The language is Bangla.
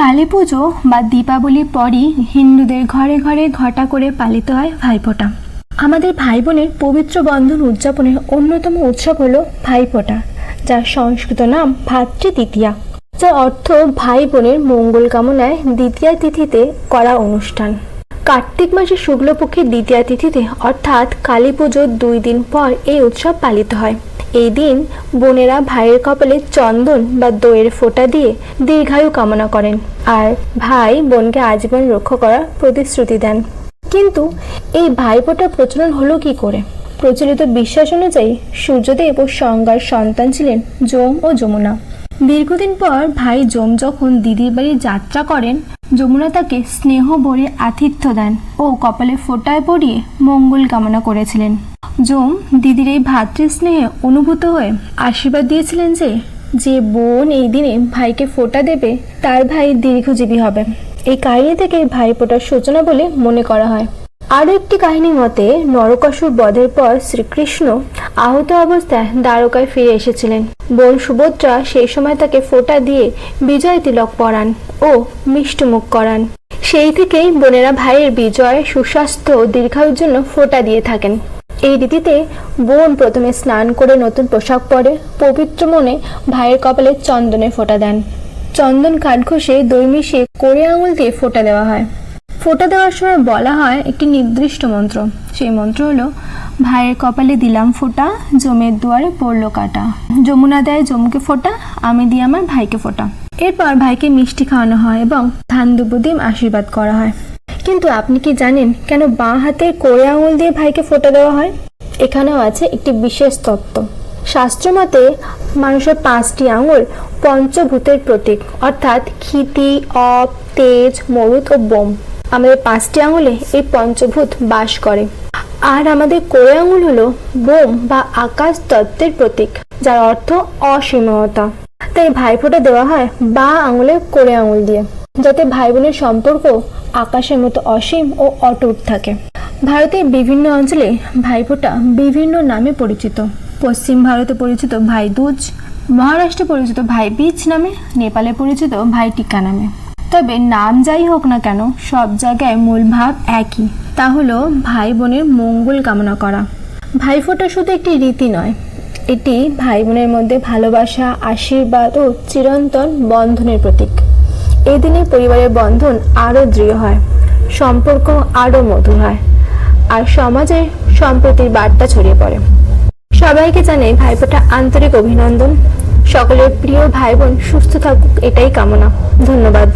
কালী পুজো বা দীপাবলির পরই হিন্দুদের ঘরে ঘরে ঘটা করে পালিত হয় ভাইফোঁটা। আমাদের ভাই বোনের পবিত্র বন্ধন উদযাপনের অন্যতম উৎসব হল ভাইফোঁটা, যার সংস্কৃত নাম ভাতৃ তৃতীয়া যার অর্থ ভাই বোনের মঙ্গল কামনায় দ্বিতীয়া তিথিতে করা অনুষ্ঠান। কার্তিক মাসের শুক্লপক্ষের দ্বিতীয়া তিথিতে অর্থাৎ কালী পুজোর দুই দিন পর এই উৎসব পালিত হয়। এই দিন বোনেরা ভাইয়ের কপালে চন্দন বা দইয়ের ফোঁটা দিয়ে দীর্ঘায়ু কামনা করেন আর ভাই বোনকে আজীবন রক্ষা করার প্রতিশ্রুতি দেন। কিন্তু এই ভাইফোঁটার প্রচলন হলো কি করে? প্রচলিত বিশ্বাস অনুযায়ী সূর্যদেব ও সংজ্ঞার সন্তান ছিলেন যম ও যমুনা। দীর্ঘদিন পর ভাই যম যখন দিদির বাড়ি যাত্রা করেন, যমুনা তাকে স্নেহ ভরে আতিথ্য দেন ও কপালে ফোঁটায় পরিয়ে মঙ্গল কামনা করেছিলেন। যম দিদির এই ভ্রাতৃস্নেহে অনুভূত হয়ে আশীর্বাদ দিয়েছিলেন যে যে বোন এই দিনে ভাইকে ফোঁটা দেবে, তার ভাই দীর্ঘজীবী হবে। এই কাহিনী থেকে ভাইফোঁটার সূচনা বলে মনে করা হয়। আরও একটি কাহিনী মতে, নরকাসুর বধের পর শ্রীকৃষ্ণ আহত অবস্থায় দ্বারকায় ফিরে এসেছিলেন। বোন সুভদ্রা সেই সময় তাকে ফোঁটা দিয়ে বিজয় তিলক পরান ও মিষ্টমুখ করান। সেই থেকেই বোনেরা ভাইয়ের বিজয়, সুস্বাস্থ্য ও দীর্ঘায়ুর জন্য ফোঁটা দিয়ে থাকেন। এই রীতিতে বোন প্রথমে স্নান করে নতুন পোশাক পরে, পবিত্র মনে ভাইয়ের কপালে চন্দনে ফোঁটা দেন। চন্দন কাঠ ঘষে দই মিশিয়ে কোড়ে আঙুল দিয়ে ফোঁটা দেওয়া হয়। ফোঁটা দেওয়ার সময় বলা হয় একটি নির্দিষ্ট মন্ত্র। সেই মন্ত্র হলো, ভাইয়ের কপালে দিলাম ফোঁটা, জমের দুয়ারে পড়ল কাটা। যমুনা দেয় জমুকে ফোঁটা, আমি দিই আমার ভাইকে ফোঁটা। এরপর ভাইকে মিষ্টি খাওয়ানো হয় এবং ধান দুপুর দিয়ে আশীর্বাদ করা হয়। কিন্তু আপনি কি জানেন কেন বাঁ হাতের কোড়ে আঙুল দিয়ে ভাইকে ফোঁটা দেওয়া হয়? এখানেও আছে একটি বিশেষ তত্ত্ব। শাস্ত্রমতে মানুষের পাঁচটি আঙুল পঞ্চভূতের প্রতীক, অর্থাৎ ক্ষিতি, অপ, তেজ মরুত ও বোম। আমাদের পাঁচটি আঙুলে এই পঞ্চভূত বাস করে। আর আমাদের কোড়ে আঙুল হলো বোম বা আকাশ তত্ত্বের প্রতীক, যার অর্থ অসীমতা। তাই ভাইফোঁটা দেওয়া হয় বা আঙুলে কোড়ে আঙুল দিয়ে। যাতে ভাই বোনের সম্পর্ক আকাশের মতো অসীম ও অটুট থাকে। ভারতের বিভিন্ন অঞ্চলে ভাইফোঁটা বিভিন্ন নামে পরিচিত। পশ্চিম ভারতে পরিচিত ভাই দুজ, মহারাষ্ট্রে পরিচিত ভাই বীজ নামে, নেপালে পরিচিত ভাই টিকা নামে। তবে নাম যাই হোক না কেন, সব জায়গায় মূল ভাব একই। তা হলো ভাই বোনের মঙ্গল কামনা করা। ভাইফোঁটা শুধু একটি রীতি নয়, এটি ভাই বোনের মধ্যে ভালোবাসা, আশীর্বাদ ও চিরন্তন বন্ধনের প্রতীক। এই দিনে পরিবারের বন্ধন আরও দৃঢ় হয়, সম্পর্ক আরও মধুর হয়, আর সমাজে সম্প্রতির বার্তা ছড়িয়ে পড়ে। সবাইকে জানে ভাইপোটা আন্তরিক অভিনন্দন। সকলের প্রিয় ভাই বোন সুস্থ থাকুক, এটাই কামনা। ধন্যবাদ।